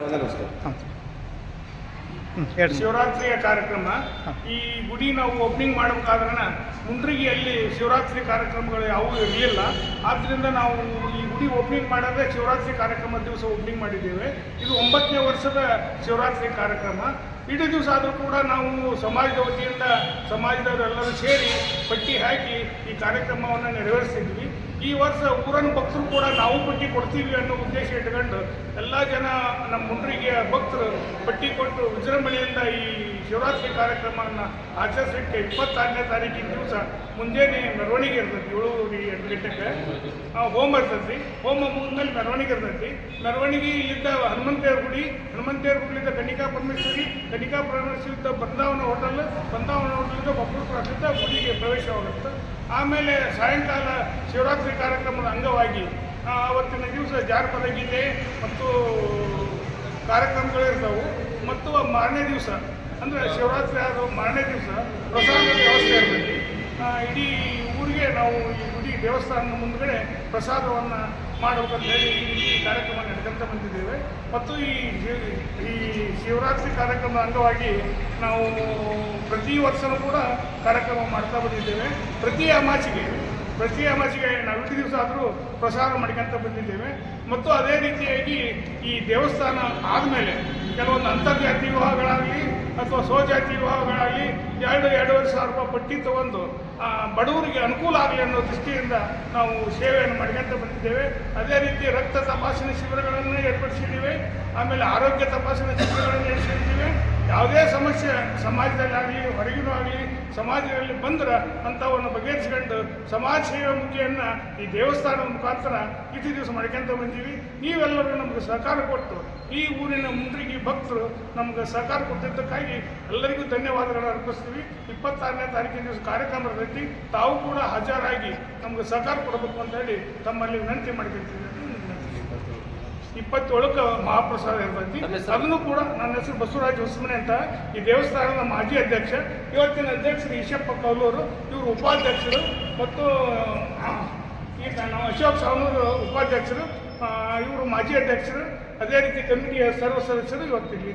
ನಮಸ್ಕಾರ. ಶಿವರಾತ್ರಿಯ ಕಾರ್ಯಕ್ರಮ. ಈ ಗುಡಿ ನಾವು ಓಪನಿಂಗ್ ಮಾಡಬೇಕಾದ್ರೆ ಮುಂಡ್ರಿಗಿಯಲ್ಲಿ ಶಿವರಾತ್ರಿ ಕಾರ್ಯಕ್ರಮಗಳು ಯಾವುವು ಇರಲಿಲ್ಲ. ಆದ್ದರಿಂದ ನಾವು ಈ ಗುಡಿ ಓಪನಿಂಗ್ ಮಾಡಿದ್ರೆ ಶಿವರಾತ್ರಿ ಕಾರ್ಯಕ್ರಮ ದಿವಸ ಓಪನಿಂಗ್ ಮಾಡಿದ್ದೇವೆ. ಇದು ಒಂಬತ್ತನೇ ವರ್ಷದ ಶಿವರಾತ್ರಿ ಕಾರ್ಯಕ್ರಮ. ಇಡೀ ದಿವಸ ಆದರೂ ಕೂಡ ನಾವು ಸಮಾಜದ ವತಿಯಿಂದ ಸಮಾಜದವರೆಲ್ಲರೂ ಸೇರಿ ಪಟ್ಟಿ ಹಾಕಿ ಈ ಕಾರ್ಯಕ್ರಮವನ್ನು ನೆರವೇರಿಸ್ತಿದ್ವಿ ಈ ವರ್ಷ ಊರನ್ನು ಭಕ್ತರು ಕೂಡ ನಾವು ಪಟ್ಟಿ ಕೊಡ್ತೀವಿ ಅನ್ನೋ ಉದ್ದೇಶ ಇಟ್ಕೊಂಡು ಎಲ್ಲ ಜನ ನಮ್ಮ ಮುಂಡ್ರಿಗೆ ಭಕ್ತರು ಪಟ್ಟಿ ಕೊಟ್ಟು ವಿಜೃಂಭಣೆಯಿಂದ ಈ ಶಿವರಾತ್ರಿ ಕಾರ್ಯಕ್ರಮವನ್ನು ಆಚರಿಸಲಿಕ್ಕೆ ಇಪ್ಪತ್ತಾರನೇ ತಾರೀಕಿನ ದಿವಸ ಮುಂಜಾನೆ ಮೆರವಣಿಗೆ ಇರ್ತೈತಿ, ಏಳುವರೆ ಎಂಟು ಗಂಟೆಗೆ. ಹೋಮ ಇರ್ತೈತಿ. ಹೋಮ ಮುಗಿದ್ಮೇಲೆ ಮೆರವಣಿಗೆ ಇರ್ತೈತಿ. ಮೆರವಣಿಗೆ ಇಲ್ಲಿದ್ದ ಹನುಮಂತೇವ್ರ ಗುಡಿ ಹನುಮಂತೇವ್ರ ಗುಡಿಲಿದ್ದ ಕನಿಕಾ ಪರಮೇಶ್ವರಿ ಕನಿಕಾ ಪರಮೇಶ್ವರಿದ್ದ ಬೃಂದಾವನ ಹೋಟೆಲ್, ಬೃಂದಾವನ ಹೋಟೆಲಿಂದ ಕ್ರಾಸಿಂದ ಗುಡಿಗೆ ಪ್ರವೇಶವಾಗುತ್ತೆ. ಆಮೇಲೆ ಸಾಯಂಕಾಲ ಶಿವರಾತ್ರಿ ಕಾರ್ಯಕ್ರಮದ ಅಂಗವಾಗಿ ಆ, ಅವತ್ತಿನ ದಿವಸ ಜಾನಪದ ಗೀತೆ ಮತ್ತು ಕಾರ್ಯಕ್ರಮಗಳಿರ್ತಾವೆ. ಮತ್ತು ಮಾರನೇ ದಿವಸ ಅಂದರೆ ಶಿವರಾತ್ರಿ ಆದ ಮಾರನೇ ದಿವಸ ಪ್ರಸಾದದ ವ್ಯವಸ್ಥೆ ಇರ್ತೈತಿ ಇಡೀ ಊರಿಗೆ ನಾವು ಈ ಗುಡಿ ದೇವಸ್ಥಾನದ ಮುಂದ್ಗಡೆ ಪ್ರಸಾದವನ್ನು ಮಾಡಬೇಕಂತ ಹೇಳಿ ಈ ಕಾರ್ಯಕ್ರಮ ನಡ್ಕೊಂತ ಬಂದಿದ್ದೇವೆ. ಮತ್ತು ಈ ಈ ಶಿವರಾತ್ರಿ ಕಾರ್ಯಕ್ರಮದ ಅಂಗವಾಗಿ ನಾವು ಪ್ರತಿ ವರ್ಷವೂ ಕೂಡ ಕಾರ್ಯಕ್ರಮ ಮಾಡ್ತಾ ಬಂದಿದ್ದೇವೆ. ಪ್ರತಿ ಅಮಾಸಿಗೆ ಪ್ರತಿ ಅಮಾಸಿಗೆ ನಾವು ಇಡೀ ದಿವಸ ಆದರೂ ಪ್ರಸಾರ ಮಾಡ್ಕೊಂತ ಬಂದಿದ್ದೇವೆ. ಮತ್ತು ಅದೇ ರೀತಿಯಾಗಿ ಈ ದೇವಸ್ಥಾನ ಆದಮೇಲೆ ಕೆಲವೊಂದು ಅಂತರ್ಜಾತಿ ವಿವಾಹಗಳಾಗಲಿ ಅಥವಾ ಸ್ವಜಾತಿ ವಿವಾಹಗಳಾಗಲಿ ಎರಡು ಎರಡೂವರೆ ಸಾವಿರ ರೂಪಾಯಿ ಪಟ್ಟಿ ತಗೊಂಡು ಬಡವರಿಗೆ ಅನುಕೂಲ ಆಗಲಿ ಅನ್ನೋ ದೃಷ್ಟಿಯಿಂದ ನಾವು ಸೇವೆಯನ್ನು ಮಾಡ್ಕೊಂತ ಬಂದಿದ್ದೇವೆ. ಅದೇ ರೀತಿ ರಕ್ತ ತಪಾಸಣೆ ಶಿಬಿರಗಳನ್ನು ಏರ್ಪಡಿಸಿದ್ದೀವಿ. ಆಮೇಲೆ ಆರೋಗ್ಯ ತಪಾಸಣೆ ಶಿಬಿರಗಳನ್ನು ನಡೆಸಿದ್ದೀವಿ ಯಾವುದೇ ಸಮಸ್ಯೆ ಸಮಾಜದಲ್ಲಾಗಲಿ ಹೊರಗಿನೂ ಆಗಲಿ ಸಮಾಜದಲ್ಲಿ ಬಂದ್ರೆ ಅಂಥವನ್ನು ಬಗೆಹರಿಸ್ಕೊಂಡು ಸಮಾಜ ಸೇವೆ ಮುಖಿಯನ್ನು ಈ ದೇವಸ್ಥಾನದ ಮುಖಾಂತರ ಇಷ್ಟು ದಿವಸ ಮಾಡ್ಕೊಂತ ಬಂದೀವಿ. ನೀವೆಲ್ಲರೂ ನಮಗೆ ಸಹಕಾರ ಕೊಟ್ಟು, ಈ ಊರಿನ ಮುಂದ್ರಿಗೆ ಭಕ್ತರು ನಮ್ಗೆ ಸಹಕಾರ ಕೊಟ್ಟಿದ್ದಕ್ಕಾಗಿ ಎಲ್ಲರಿಗೂ ಧನ್ಯವಾದಗಳನ್ನು ಅರ್ಪಿಸ್ತೀವಿ. ಇಪ್ಪತ್ತಾರನೇ ತಾರೀಕಿನ ದಿವಸ ಕಾರ್ಯಕ್ರಮದಲ್ಲಿ ತಾವು ಕೂಡ ಹಾಜರಾಗಿ ನಮ್ಗೆ ಸಹಕಾರ ಕೊಡಬೇಕು ಅಂತ ಹೇಳಿ ತಮ್ಮಲ್ಲಿ ವಿನಂತಿ ಮಾಡ್ಕೊಳ್ತೀವಿ ಇಪ್ಪತ್ತೇಳಕ್ಕೆ ಮಹಾಪ್ರಸಾದ ಇರ್ತೈತಿ. ಅದನ್ನು ಕೂಡ ನನ್ನ ಹೆಸರು ಬಸವರಾಜ್ ಹೊಸಮನೆ ಅಂತ ಈ ದೇವಸ್ಥಾನದ ಮಾಜಿ ಅಧ್ಯಕ್ಷ ಇವತ್ತಿನ ಅಧ್ಯಕ್ಷರು ಈಶಪ್ಪ ಕೌಲೂರು ಇವರು ಉಪಾಧ್ಯಕ್ಷರು ಮತ್ತು ಈ ಈಗ ನಾವು ಅಶೋಕ್ ಸಾವನೂರು ಉಪಾಧ್ಯಕ್ಷರು ಇವರು ಮಾಜಿ ಅಧ್ಯಕ್ಷರು. ಅದೇ ರೀತಿ ಕಮಿಟಿಯ ಸರ್ವ ಸದಸ್ಯರು ಇವತ್ತಿಲ್ಲಿ